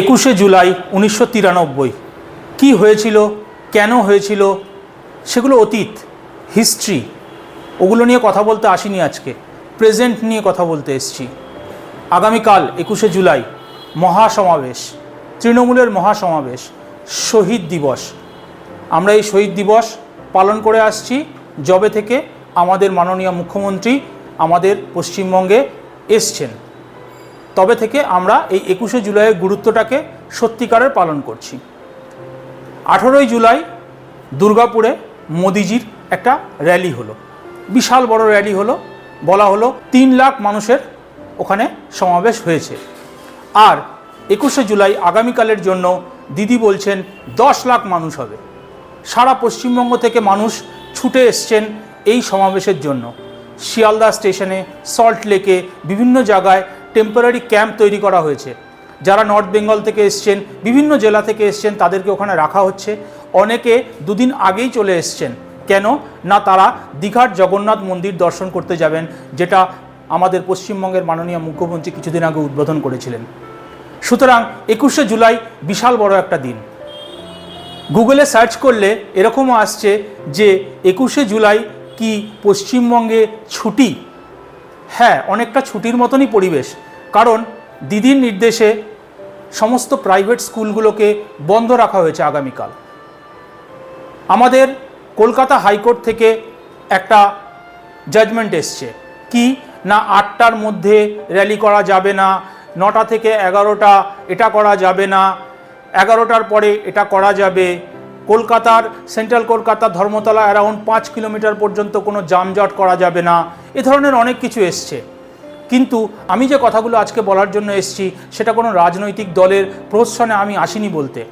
একুশে জুলাই উনিশশো তিরানব্বই। কী হয়েছিল? কেন হয়েছিল? সেগুলো অতীত হিস্ট্রি ওগুলো নিয়ে কথা বলতে আসিনি আজকে। প্রেজেন্ট নিয়ে কথা বলতে এসছি। আগামীকাল একুশে জুলাই মহাসমাবেশ, তৃণমূলের মহাসমাবেশ, শহীদ দিবস। আমরা এই শহীদ দিবস পালন করে আসছি জবে থেকে আমাদের মাননীয় মুখ্যমন্ত্রী আমাদের পশ্চিমবঙ্গে এসছেন। তবে থেকে আমরা এই একুশে জুলাইয়ের গুরুত্বটাকে সত্যিকারের পালন করছি। আঠেরোই জুলাই দুর্গাপুরে মোদিজির একটা র্যালি হলো। বিশাল বড় র্যালি হলো, বলা হলো তিন লাখ মানুষের ওখানে সমাবেশ হয়েছে। আর একুশে জুলাই আগামীকালের জন্য দিদি বলছেন, দশ লাখ মানুষ হবে। সারা পশ্চিমবঙ্গ থেকে মানুষ ছুটে এসছেন এই সমাবেশের জন্য। শিয়ালদা স্টেশনে, সল্ট লেকে, বিভিন্ন জায়গায় টেম্পোরারি ক্যাম্প তৈরি করা হয়েছে। যারা নর্থ বেঙ্গল থেকে এসছেন, বিভিন্ন জেলা থেকে এসছেন, তাদেরকে ওখানে রাখা হচ্ছে। অনেকে দুদিন আগেই চলে এসছেন। কেন? না, তারা দীঘার জগন্নাথ মন্দির দর্শন করতে যাবেন, যেটা আমাদের পশ্চিমবঙ্গের মাননীয় মুখ্যমন্ত্রী কিছুদিন আগে উদ্বোধন করেছিলেন। সুতরাং একুশে জুলাই বিশাল বড় একটা দিন। গুগলে সার্চ করলে এরকমও আসছে যে, একুশে জুলাই কি পশ্চিমবঙ্গে ছুটি হ্যাঁ অনেকটা ছুটির মতনই পরিবেশ। কারণ দিদির নির্দেশে সমস্ত প্রাইভেট স্কুলগুলোকে বন্ধ রাখা হয়েছে আগামীকাল। আমাদের কলকাতা হাইকোর্ট থেকে একটা জাজমেন্ট এসছে। কি? না আটটার মধ্যে র্যালি করা যাবে না, নটা থেকে এগারোটা এটা করা যাবে না, এগারোটার পরে এটা করা যাবে। কলকাতার, সেন্ট্রাল কলকাতা ধর্মতলা অ্যারাউন্ড পাঁচ কিলোমিটার পর্যন্ত কোনো যানজট করা যাবে না। এ ধরনের অনেক কিছু এসছে। কিন্তু আমি যে কথাগুলো আজকে বলার জন্য এসছি, সেটা কোনো রাজনৈতিক দলের প্রশ্রনে আমি আসিনি বলতে।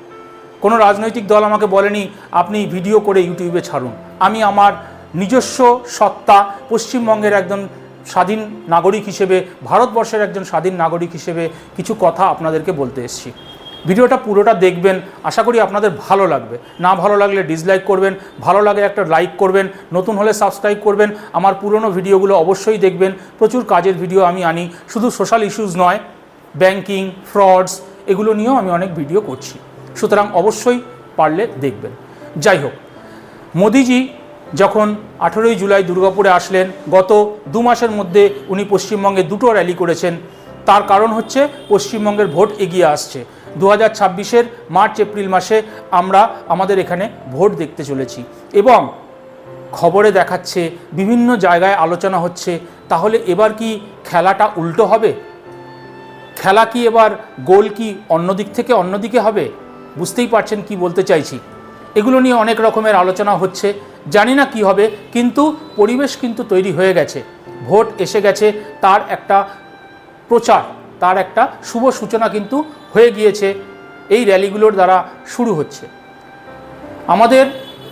কোনো রাজনৈতিক দল আমাকে বলেনি, আপনি ভিডিও করে ইউটিউবে ছাড়ুন। আমি আমার নিজস্ব সত্তা পশ্চিমবঙ্গের একজন স্বাধীন নাগরিক হিসেবে, ভারতবর্ষের একজন স্বাধীন নাগরিক হিসেবে কিছু কথা আপনাদেরকে বলতে এসেছি। ভিডিওটা পুরোটা দেখবেন। আশা করি আপনাদের ভালো লাগবে। না ভালো লাগলে ডিসলাইক করবেন, ভালো লাগে একটা লাইক করবেন, নতুন হলে সাবস্ক্রাইব করবেন। আমার পুরনো ভিডিওগুলো অবশ্যই দেখবেন। প্রচুর কাজের ভিডিও আমি আনি। শুধু সোশ্যাল ইস্যুস নয় ব্যাংকিং ফ্রডস এগুলো নিয়েও আমি অনেক ভিডিও করছি। সুতরাং অবশ্যই পারলে দেখবেন। যাই হোক, মোদিজি যখন আঠেরোই জুলাই দুর্গাপুরে আসলেন, গত দু মাসের মধ্যে উনি পশ্চিমবঙ্গে দুটো র্যালি করেছেন। তার কারণ হচ্ছে পশ্চিমবঙ্গের ভোট এগিয়ে আসছে। দু হাজার ছাব্বিশের মার্চ, এপ্রিল মাসে আমরা আমাদের এখানে ভোট দেখতে চলেছি এবং খবরে দেখাচ্ছে, বিভিন্ন জায়গায় আলোচনা হচ্ছে। তাহলে এবার কি খেলাটা উল্টো হবে? খেলা কি এবার গোল কি অন্যদিক থেকে অন্যদিকে হবে? বুঝতেই পারছেন কি বলতে চাইছি। এগুলো নিয়ে অনেক রকমের আলোচনা হচ্ছে। জানি না কি হবে, কিন্তু পরিবেশ কিন্তু তৈরি হয়ে গেছে। ভোট এসে গেছে, তার একটা প্রচার, তার একটা শুভ সূচনা কিন্তু হয়ে গিয়েছে। এই র্যালিগুলোর দ্বারা শুরু হচ্ছে। আমাদের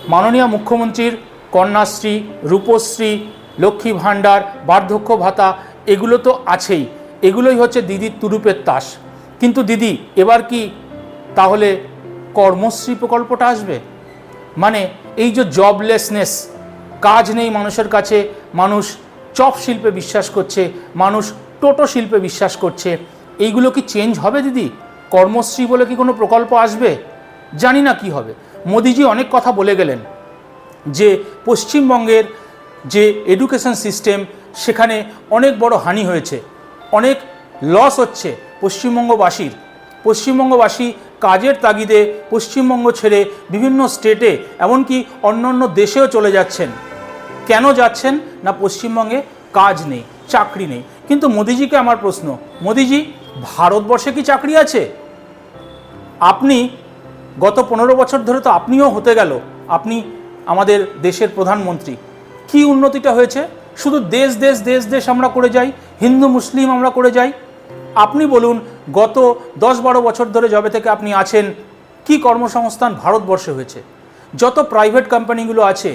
মাননীয় মুখ্যমন্ত্রীর কন্যাশ্রী, রূপশ্রী, লক্ষ্মী ভাণ্ডার, বার্ধক্য ভাতা, এগুলো তো আছেই। এগুলোই হচ্ছে দিদির তুরুপের তাস। কিন্তু দিদি, এবার কি তাহলে কর্মশ্রী প্রকল্পটা আসবে? মানে এই যে জবলেসনেস, কাজ নেই মানুষের কাছে, মানুষ চপ শিল্পে বিশ্বাস করছে, মানুষ টোটো শিল্পে বিশ্বাস করছে। এইগুলো কি চেঞ্জ হবে দিদি? কর্মশ্রী বলে কি কোনো প্রকল্প আসবে? জানি না কি হবে। মোদিজি অনেক কথা বলে গেলেন যে পশ্চিমবঙ্গের যে এডুকেশন সিস্টেম সেখানে অনেক বড় হানি হয়েছে, অনেক লস হচ্ছে পশ্চিমবঙ্গবাসীর। পশ্চিমবঙ্গবাসী কাজের তাগিদে পশ্চিমবঙ্গ ছেড়ে বিভিন্ন স্টেটে এমনকি অন্য অন্য দেশেও চলে যাচ্ছেন। কেন যাচ্ছেন? না পশ্চিমবঙ্গে কাজ নেই, চাকরি নেই। কিন্তু মোদিজিকে আমার প্রশ্ন, মোদিজি, ভারতবর্ষে কি চাকরি আছে? আপনি গত পনেরো বছর ধরে তো আপনিও হতে গেল, আপনি আমাদের দেশের প্রধানমন্ত্রী। কি উন্নতিটা হয়েছে? শুধু দেশ দেশ দেশ দেশ আমরা করে যাই, হিন্দু, মুসলিম আমরা করে যাই। আপনি বলুন, গত দশ বারো বছর ধরে যবে থেকে আপনি আছেন, কি কর্মসংস্থান ভারতবর্ষে হয়েছে? যত প্রাইভেট কোম্পানিগুলো আছে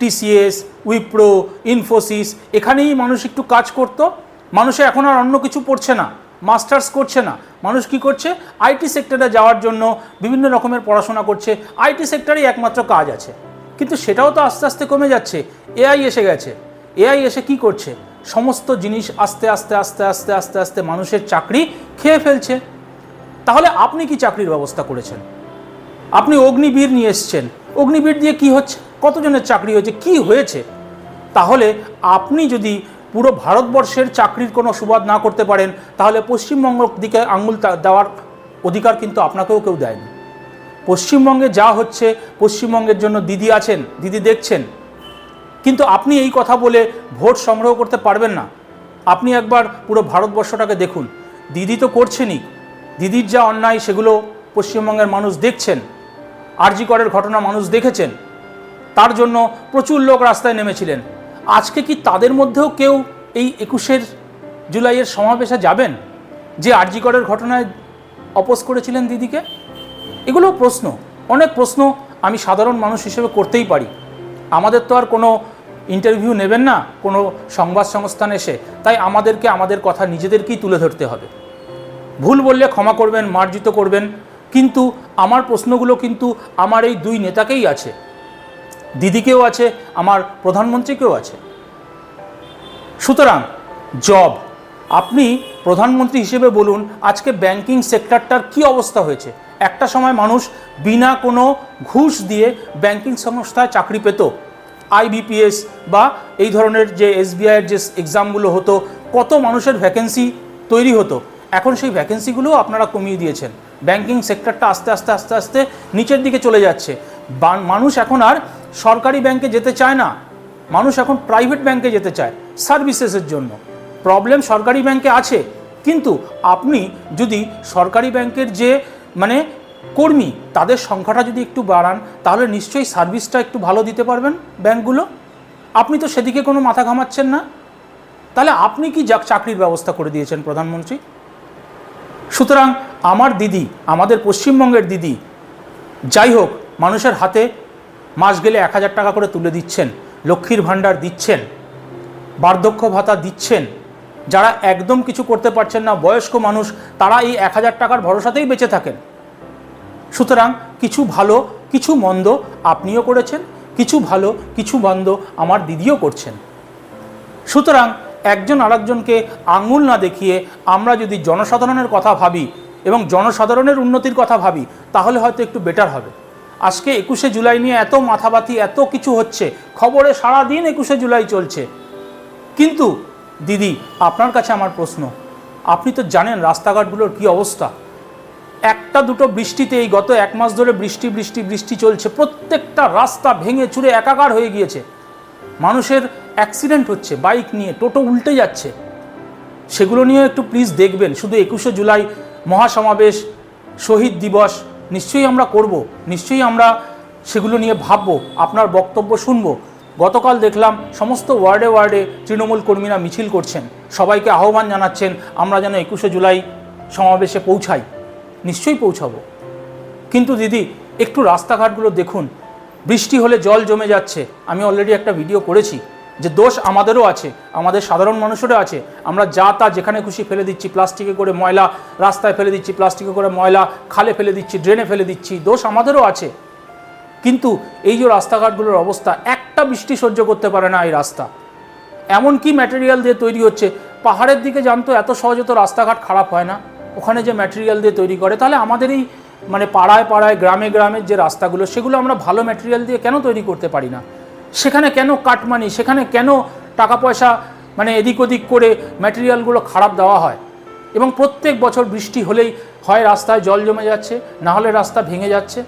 টিসিএস উইপ্রো ইনফোসিস এখানেই মানুষ একটু কাজ করতো? মানুষে এখন আর অন্য কিছু পড়ছে না, মাস্টার্স করছে না। মানুষ কি করছে? আইটি সেক্টরে যাওয়ার জন্য বিভিন্ন রকমের পড়াশোনা করছে। আইটি সেক্টরেই একমাত্র কাজ আছে। কিন্তু সেটাও তো আস্তে আস্তে কমে যাচ্ছে। এআই এসে গেছে। এআই এসে কি করছে? সমস্ত জিনিস আস্তে আস্তে আস্তে আস্তে আস্তে আস্তে মানুষের চাকরি খেয়ে ফেলছে। তাহলে আপনি কি চাকরির ব্যবস্থা করেছেন? আপনি অগ্নিবীর নিয়ে এসছেন। অগ্নিবীর দিয়ে কি হচ্ছে? কতজনের চাকরি হয়েছে? কি হয়েছে? তাহলে আপনি যদি পুরো ভারতবর্ষের চাকরির কোনো সুবাদ না করতে পারেন, তাহলে পশ্চিমবঙ্গ দিকে আঙুল দেওয়ার অধিকার কিন্তু আপনাকেও কেউ দেয়নি। পশ্চিমবঙ্গে যা হচ্ছে, পশ্চিমবঙ্গের জন্য দিদি আছেন, দিদি দেখছেন। কিন্তু আপনি এই কথা বলে ভোট সংগ্রহ করতে পারবেন না। আপনি একবার পুরো ভারতবর্ষটাকে দেখুন। দিদি তো করছেনই। দিদির যা অন্যায়, সেগুলো পশ্চিমবঙ্গের মানুষ দেখছেন। আরজি করের ঘটনা মানুষ দেখেছেন। তার জন্য প্রচুর লোক রাস্তায় নেমেছিলেন। আজকে কি তাদের মধ্যেও কেউ এই একুশের জুলাইয়ের সমাবেশে যাবেন যে আরজি করের ঘটনায় অপোজ করেছিলেন দিদিকে? এগুলো প্রশ্ন। অনেক প্রশ্ন আমি সাধারণ মানুষ হিসেবে করতেই পারি। আমাদের তো আর কোনো ইন্টারভিউ নেবেন না, কোনো সংবাদ সংস্থান এসে। তাই আমাদেরকে আমাদের কথা নিজেদেরকেই তুলে ধরতে হবে। ভুল বললে ক্ষমা করবেন, মার্জিত করবেন, কিন্তু আমার প্রশ্নগুলো কিন্তু আমার এই দুই নেতাকেই আছে। দিদিকেও আছে, আমার প্রধানমন্ত্রীকেও আছে। সুতরাং জব আপনি প্রধানমন্ত্রী হিসেবে বলুন, আজকে ব্যাংকিং সেক্টরটার কি অবস্থা হয়েছে? একটা সময় মানুষ বিনা কোনো ঘুষ দিয়ে ব্যাংকিং সংস্থায় চাকরি পেত। আইবিপিএস বা এই ধরনের যে এসবিআইয়ের যে এক্সামগুলো হতো, কত মানুষের ভ্যাকেন্সি তৈরি হতো। এখন সেই ভ্যাকেন্সিগুলো আপনারা কমিয়ে দিয়েছেন। ব্যাংকিং সেক্টরটা আস্তে আস্তে আস্তে আস্তে নিচের দিকে চলে যাচ্ছে। মানুষ এখন আর সরকারি ব্যাংকে যেতে চায় না, মানুষ এখন প্রাইভেট ব্যাংকে যেতে চায় সার্ভিসেসের জন্য। প্রবলেম সরকারি ব্যাংকে আছে, কিন্তু আপনি যদি সরকারি ব্যাংকের যে মানে কর্মী, তাদের সংখ্যাটা যদি একটু বাড়ান, তাহলে নিশ্চয়ই সার্ভিসটা একটু ভালো দিতে পারবেন ব্যাংকগুলো। আপনি তো সেদিকে কোনো মাথা ঘামাচ্ছেন না। তাহলে আপনি কি যা- চাকরির ব্যবস্থা করে দিয়েছেন প্রধানমন্ত্রী? সুতরাং আমার দিদি, আমাদের পশ্চিমবঙ্গের দিদি, যাই হোক, মানুষের হাতে মাস গেলে এক হাজার টাকা করে তুলে দিচ্ছেন, লক্ষ্মীর ভাণ্ডার দিচ্ছেন, বার্ধক্য ভাতা দিচ্ছেন। যারা একদম কিছু করতে পারছেন না, বয়স্ক মানুষ, তারা এই এক হাজার টাকার ভরসাতেই বেঁচে থাকেন। সুতরাং কিছু ভালো, কিছু মন্দ আপনিও করেছেন, কিছু ভালো, কিছু মন্দ আমার দিদিও করছেন। সুতরাং একজন আরেকজনকে আঙুল না দেখিয়ে আমরা যদি জনসাধারণের কথা ভাবি এবং জনসাধারণের উন্নতির কথা ভাবি, তাহলে হয়তো একটু বেটার হবে। আজকে একুশে জুলাই নিয়ে এত মাথাবাতি, এত কিছু হচ্ছে। খবরে সারাদিন একুশে জুলাই চলছে। কিন্তু, দিদি, আপনার কাছে আমার প্রশ্ন। আপনি তো জানেন রাস্তাঘাটগুলোর কি অবস্থা। একটা দুটো বৃষ্টিতে এই গত এক মাস ধরে বৃষ্টি বৃষ্টি বৃষ্টি চলছে। প্রত্যেকটা রাস্তা ভেঙে চুরে একাকার হয়ে গিয়েছে। মানুষের অ্যাক্সিডেন্ট হচ্ছে বাইক নিয়ে, টোটো উল্টে যাচ্ছে। সেগুলো নিয়েও একটু প্লিজ দেখবেন। শুধু একুশে জুলাই মহাসমাবেশ, শহীদ দিবস নিশ্চয়ই আমরা করব, নিশ্চয়ই আমরা সেগুলো নিয়ে ভাববো, আপনার বক্তব্য শুনব। গতকাল দেখলাম সমস্ত ওয়ার্ডে ওয়ার্ডে তৃণমূল কর্মীরা মিছিল করছেন। সবাইকে আহ্বান জানাচ্ছেন, আমরা যেন একুশে জুলাই সমাবেশে পৌঁছাই। নিশ্চয়ই পৌঁছাবো। কিন্তু দিদি, একটু রাস্তাঘাটগুলো দেখুন। বৃষ্টি হলে জল জমে যাচ্ছে। আমি অলরেডি একটা ভিডিও করেছি। যে দোষ আমাদেরও আছে, আমাদের সাধারণ মানুষেরও আছে, আমরা যা তা যেখানে খুশি ফেলে দিচ্ছি, প্লাস্টিকে করে ময়লা, রাস্তায় ফেলে দিচ্ছি, প্লাস্টিকে করে ময়লা, খালে ফেলে দিচ্ছি ড্রেনে ফেলে দিচ্ছি, দোষ আমাদেরও আছে। কিন্তু এই যে রাস্তাঘাটগুলোর অবস্থা, একটা বৃষ্টি সহ্য করতে পারে না এই রাস্তা। এমন কি ম্যাটেরিয়াল দিয়ে তৈরি হচ্ছে, পাহাড়ের দিকে জানতো এত সহজে তো রাস্তাঘাট খারাপ হয় না। ওখানে যে ম্যাটেরিয়াল দিয়ে তৈরি করে, তাহলে আমাদের এই মানে পাড়ায় পাড়ায়, গ্রামে গ্রামের যে রাস্তাগুলো, সেগুলো আমরা ভালো ম্যাটেরিয়াল দিয়ে কেন তৈরি করতে পারি না? সেখানে কেন কাটমানি? সেখানে কেন টাকা পয়সা মানে এদিক ওদিক করে ম্যাটেরিয়ালগুলো খারাপ দেওয়া হয়? এবং প্রত্যেক বছর বৃষ্টি হলেই হয় রাস্তায় জল জমে যাচ্ছে, না হলে রাস্তা ভেঙে যাচ্ছে।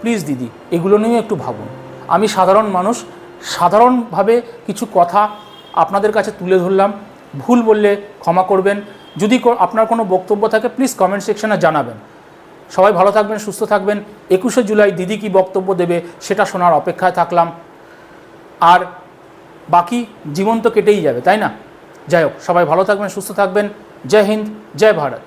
প্লিজ দিদি, এগুলো নিয়ে একটু ভাবুন। আমি সাধারণ মানুষ, সাধারণভাবে কিছু কথা আপনাদের কাছে তুলে ধরলাম। ভুল বললে ক্ষমা করবেন। যদি আপনার কোনো বক্তব্য থাকে প্লিজ কমেন্ট সেকশনে জানাবেন। সবাই ভালো থাকবেন, সুস্থ থাকবেন। একুশে জুলাই দিদি কি বক্তব্য দেবে, সেটা শোনার অপেক্ষায় থাকলাম। আর বাকি জীবন তো কেটেই যাবে, তাই না? যাই হোক, সবাই ভালো থাকবেন, সুস্থ থাকবেন। জয় হিন্দ, জয় ভারত।